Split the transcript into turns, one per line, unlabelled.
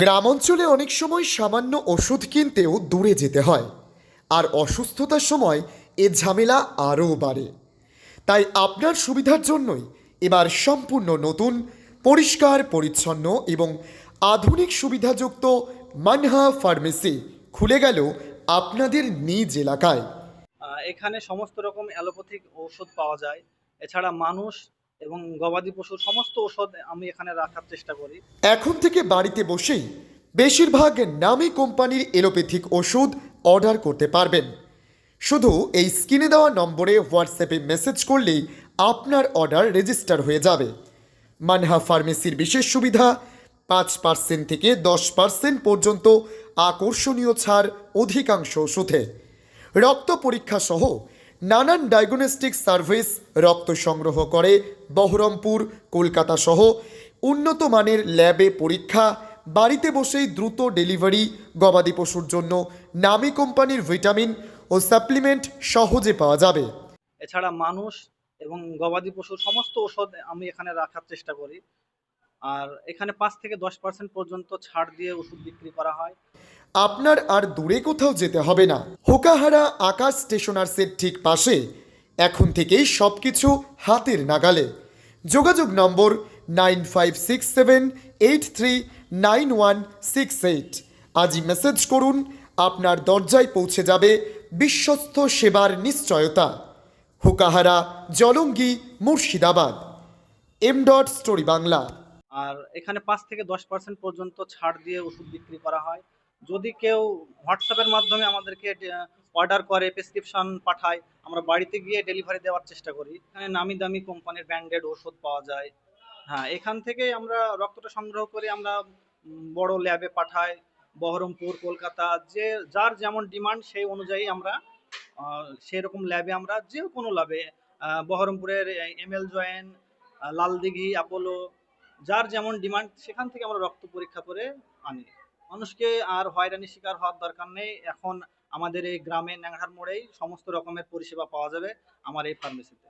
গ্রাম অঞ্চলে অনেক সময় সামান্য ওষুধ কিনতেও দূরে যেতে হয়, আর অসুস্থতার সময় এ ঝামেলা আরও বাড়ে। তাই আপনার সুবিধার জন্যই এবার সম্পূর্ণ নতুন, পরিষ্কার, পরিচ্ছন্ন এবং আধুনিক সুবিধাযুক্ত মানহা ফার্মেসি খুলে গেল আপনাদের নিজ এলাকায়।
এখানে সমস্ত রকম অ্যালোপ্যাথিক ঔষধ পাওয়া যায়। এছাড়া মানুষ এবং গবাদি পশুর সমস্ত ঔষধ আমি এখানে রাখার চেষ্টা করি।
এখন থেকে বাড়িতে বসেই বেশিরভাগ নামী কোম্পানির এলোপ্যাথিক ওষুধ অর্ডার করতে পারবেন। শুধু এই স্ক্রিনে দেওয়া নম্বরে হোয়াটসঅ্যাপে মেসেজ করলেই আপনার অর্ডার রেজিস্টার হয়ে যাবে। মানহা ফার্মেসির বিশেষ সুবিধা, পাঁচ পার্সেন্ট থেকে দশ পার্সেন্ট পর্যন্ত আকর্ষণীয় ছাড় অধিকাংশ ওষুধে। রক্ত পরীক্ষা সহ নানান ডায়াগনস্টিক সার্ভিস রক্ত সংগ্রহ করে বহরমপুর, কলকাতা সহ উন্নত মানের ল্যাবে পরীক্ষা, বাড়িতে বসেই দ্রুত ডেলিভারি, গবাদি পশুর জন্য নামী কোম্পানির ভিটামিন ও সাপ্লিমেন্ট সহজে পাওয়া যাবে।
এছাড়া মানুষ এবং গবাদি পশুর সমস্ত ওষুধ আমি এখানে রাখার চেষ্টা করি। আর এখানে পাঁচ থেকে দশ পার্সেন্ট পর্যন্ত ছাড় দিয়ে ওষুধ বিক্রি করা হয়।
আপনার আর দূরে কোথাও যেতে হবে না। হোকাহারা আকাশ স্টেশনার্সের ঠিক পাশে। এখন থেকেই সব কিছু হাতের নাগালে। যোগাযোগ number nine five six seven eight three nine one six eight. আজই মেসেজ করুন, আপনার দরজায় পৌঁছে যাবে বিশ্বস্ত সেবার নিশ্চয়তা। Hokahara, Jalangi, Murshidabad. M dot story Bangla.
আর এখানে পাঁচ থেকে দশ পার্সেন্ট পর্যন্ত ছাড় দিয়ে ওষুধ বিক্রি করা হয়। যদি কেউ হোয়াটসঅ্যাপের মাধ্যমে আমাদেরকে অর্ডার করে প্রেসক্রিপশন পাঠায়, আমরা বাড়িতে গিয়ে ডেলিভারি দেওয়ার চেষ্টা করি। এখানে নামি দামি কোম্পানির ব্র্যান্ডেড ওষুধ পাওয়া যায়। হ্যাঁ এখান থেকে আমরা রক্তটা সংগ্রহ করে আমরা বড় ল্যাবে পাঠাই। বহরমপুর, কলকাতা, যে, যার যেমন ডিমান্ড সেই অনুযায়ী আমরা সেরকম ল্যাবে আমরা যে কোনো ল্যাবে বহরমপুরের M L Jain Laldighi, Apollo যার যেমন ডিমান্ড, সেখান থেকে আমরা রক্ত পরীক্ষা করে আনি। মানুষকে আর হয়রানি শিকার হওয়ার দরকার নেই। এখন আমাদের এই গ্রামে ন্যাংহার মোড়েই সমস্ত রকমের পরিষেবা পাওয়া যাবে আমার এই ফার্মেসিতে